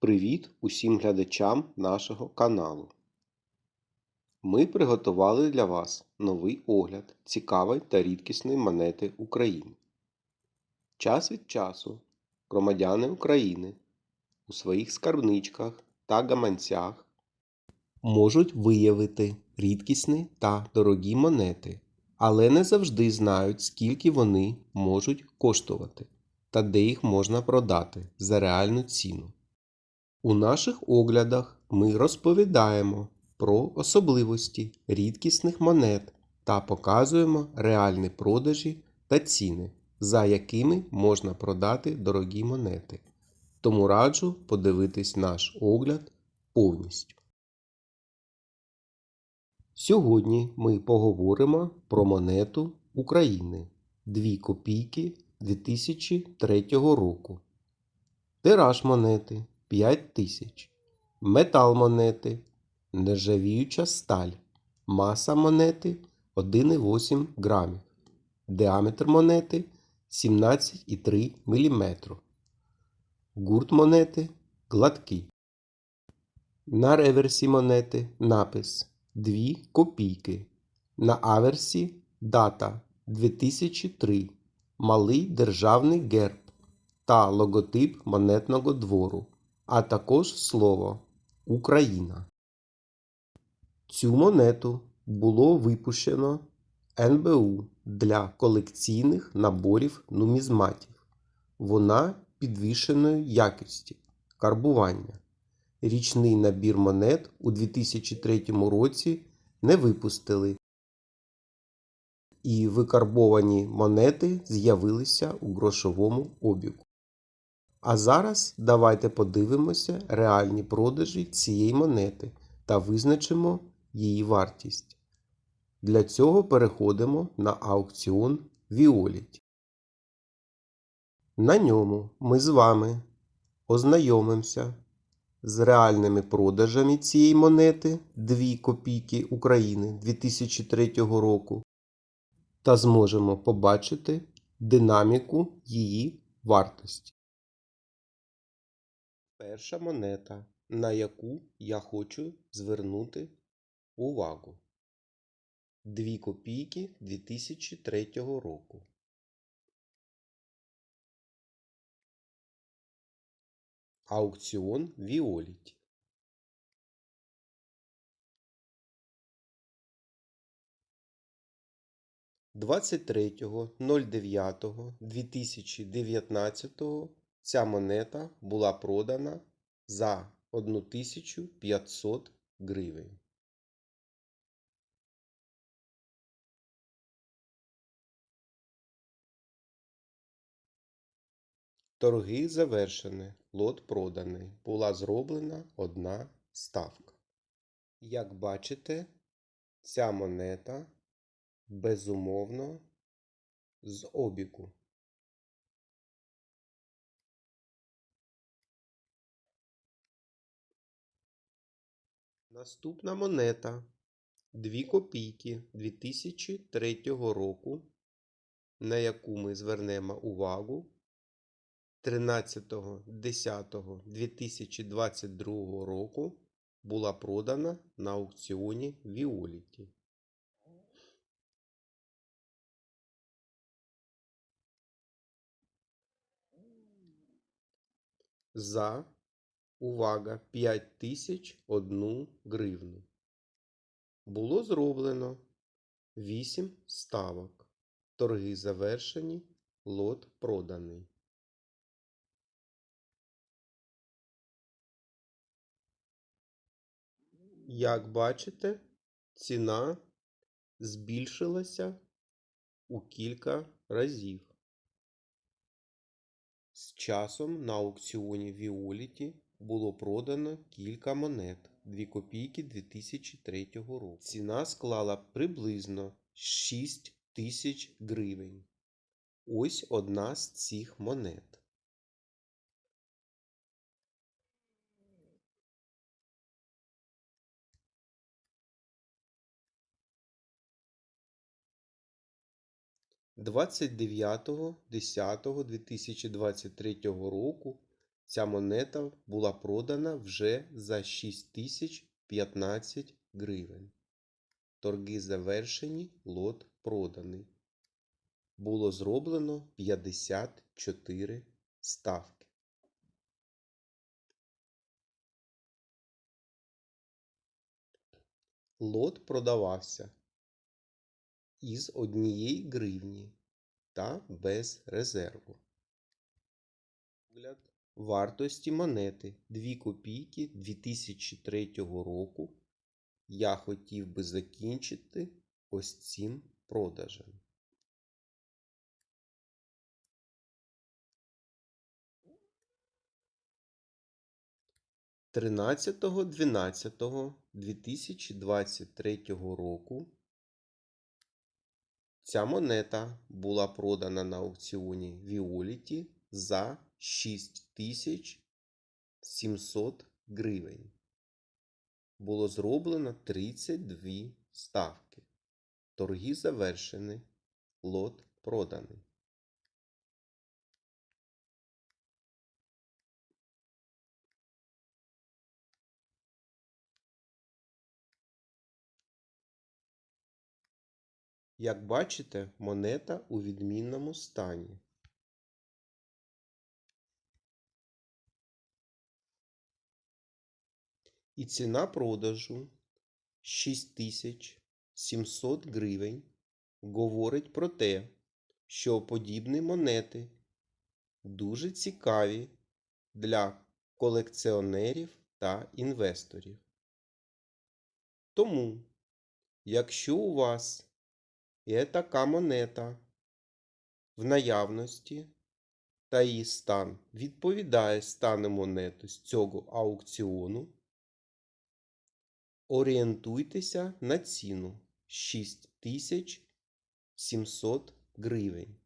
Привіт усім глядачам нашого каналу. Ми приготували для вас новий огляд цікавої та рідкісної монети України. Час від часу громадяни України у своїх скарбничках та гаманцях можуть виявити рідкісні та дорогі монети, але не завжди знають, скільки вони можуть коштувати та де їх можна продати за реальну ціну. У наших оглядах ми розповідаємо про особливості рідкісних монет та показуємо реальні продажі та ціни, за якими можна продати дорогі монети. Тому раджу подивитись наш огляд повністю. Сьогодні ми поговоримо про монету України 2 копійки 2003 року. Тираж монети 5 тисяч. Метал монети. Нержавіюча сталь. Маса монети 1,8 грамів. Діаметр монети 17,3 мм. Гурт монети гладкий. На реверсі монети напис 2 копійки. На аверсі дата 2003. Малий державний герб та логотип монетного двору, а також слово Україна. Цю монету було випущено НБУ для колекційних наборів нумізматів. Вона підвішеної якості карбування. Річний набір монет у 2003 році не випустили. І викарбовані монети з'явилися у грошовому обігу. А зараз давайте подивимося реальні продажі цієї монети та визначимо її вартість. Для цього переходимо на аукціон Violet. На ньому ми з вами ознайомимося з реальними продажами цієї монети 2 копійки України 2003 року та зможемо побачити динаміку її вартості. Перша монета, на яку я хочу звернути увагу. 2 копійки 2003 року. Аукціон Віоліті. Двадцять третього ноль дев'ятого дві тисячі дев'ятнадцятого ця монета була продана за 1500 гривень. Торги завершені, лот проданий. Була зроблена одна ставка. Як бачите, ця монета безумовно з обігу. Наступна монета 2 копійки 2003 року, на яку ми звернемо увагу 13.10.2022 року була продана на аукціоні Віоліті. За увага 5001 гривну. Було зроблено 8 ставок. Торги завершені, лот проданий. Як бачите, ціна збільшилася у кілька разів. З часом на аукціоні Віоліті було продано кілька монет 2 копійки 2003 року. Ціна склала приблизно 6 тисяч гривень. Ось одна з цих монет. Двадцять дев'ятого десятого дві тисячі двадцять третього року Ця монета була продана вже за 6015 гривень. Торги завершені, лот проданий. Було зроблено 54 ставки. Лот продавався із однієї гривні та без резерву. Вартості монети 2 копійки 2003 року. Я хотів би закінчити ось цим продажем. Тринадцятого дванадцятого 2023 року ця монета була продана на аукціоні Violet за 6700 гривень. Було зроблено 32 ставки. Торги завершені. Лот проданий. Як бачите, монета у відмінному стані. І ціна продажу 6700 гривень говорить про те, що подібні монети дуже цікаві для колекціонерів та інвесторів. Тому, якщо у вас є така монета в наявності, та її стан відповідає стану монети з цього аукціону, орієнтуйтеся на ціну 6700 гривень,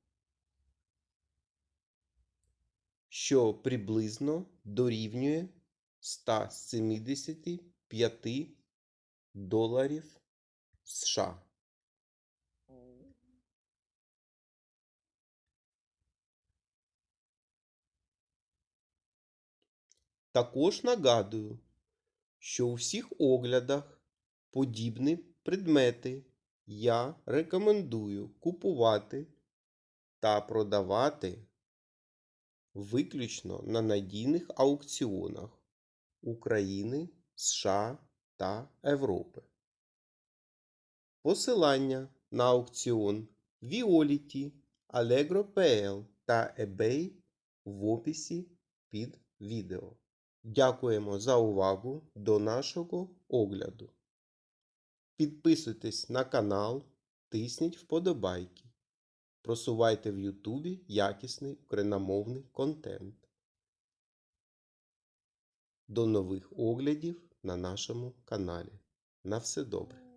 що приблизно дорівнює 175 доларів США. Також нагадую, що у всіх оглядах подібні предмети я рекомендую купувати та продавати виключно на надійних аукціонах України, США та Європи. Посилання на аукціон Violet, Allegro.pl та eBay в описі під відео. Дякуємо за увагу до нашого огляду. Підписуйтесь на канал, тисніть вподобайки. Просувайте в Ютубі якісний україномовний контент. До нових оглядів на нашому каналі. На все добре!